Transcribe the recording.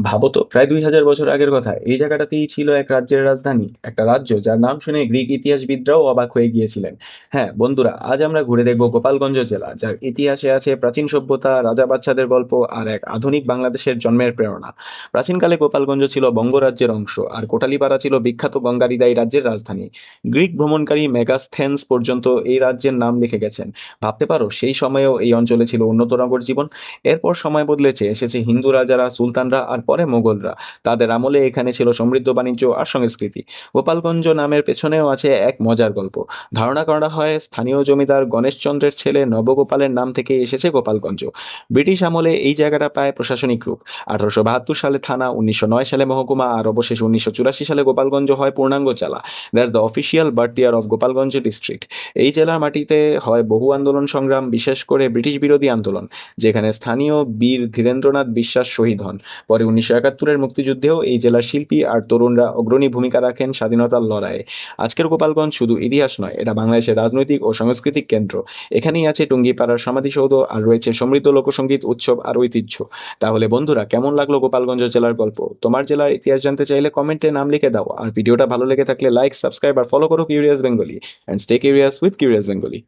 ভাবো তো, প্রায় দুই হাজার বছর আগের কথা, এই জায়গাটাতেই ছিল এক রাজ্যের রাজধানী, একটা রাজ্য যার নাম শুনে গ্রিক ইতিহাসবিদরাও অবাক হয়ে গিয়েছিলেন। হ্যাঁ বন্ধুরা, আজ আমরা ঘুরে দেখব গোপালগঞ্জ জেলা, যার ইতিহাসে আছে প্রাচীন সভ্যতা, রাজা বাচ্চাদের গল্প আর এক আধুনিক বাংলাদেশের জন্মের প্রেরণা। প্রাচীনকালে গোপালগঞ্জ ছিল বঙ্গরাজ্যের অংশ, আর কোটালীপাড়া ছিল বিখ্যাত গঙ্গারিদাই রাজ্যের রাজধানী। গ্রিক ভ্রমণকারী মেগাস্থেন্স পর্যন্ত এই রাজ্যের নাম লিখে গেছেন। ভাবতে পারো, সেই সময়েও এই অঞ্চলে ছিল উন্নত নগর জীবন। এরপর সময় বদলেছে, এসেছে হিন্দু রাজারা, সুলতানরা আর পরে মোগলরা তাদের আমলে এখানে ছিল সমৃদ্ধ বাণিজ্য আর সংস্কৃতি। গোপালগঞ্জ নামের পেছনেও আছে এক মজার গল্প। ধারণা করা হয় স্থানীয় জমিদার গণেশচন্দ্রের ছেলে নবগোপালের নাম থেকে এসেছে গোপালগঞ্জ। ব্রিটিশ আমলে এই জায়গাটা পায় প্রশাসনিক রূপ। আঠারোশো বাহাত্তর সালে থানা, উনিশশো নয় সালে মহকুমা আর অবশেষে উনিশশো চুরাশি সালে গোপালগঞ্জ হয় পূর্ণাঙ্গ জেলা। That the official birth year of Gopalganj district এই জেলার মাটিতে হয় বহু আন্দোলন সংগ্রাম, বিশেষ করে ব্রিটিশ বিরোধী আন্দোলন, যেখানে স্থানীয় বীর ধীরেন্দ্রনাথ বিশ্বাস শহীদ হন। পরে উনিশশো একাত্তরের মুক্তিযুদ্ধেও এই জেলার শিল্পী আর তরুণরা অগ্রণী ভূমিকা রাখেন স্বাধীনতার লড়াইয়ে। আজকের গোপালগঞ্জ শুধু ইতিহাস নয়, এটা বাংলাদেশের রাজনৈতিক ও সাংস্কৃতিক কেন্দ্র। এখানেই আছে টুঙ্গিপাড়ার সমাধিসৌধ আর রয়েছে সমৃদ্ধ লোকসঙ্গীত উৎসব আর ঐতিহ্য। তাহলে বন্ধুরা, কেমন লাগল গোপালগঞ্জ জেলার গল্প? তোমার জেলার ইতিহাস জানতে চাইলে কমেন্টে নাম লিখে দাও। আর ভিডিওটা ভালো লেগে থাকলে লাইক, সাবস্ক্রাইব আর ফলো করো curious Bengali and stay curious with curious Bengali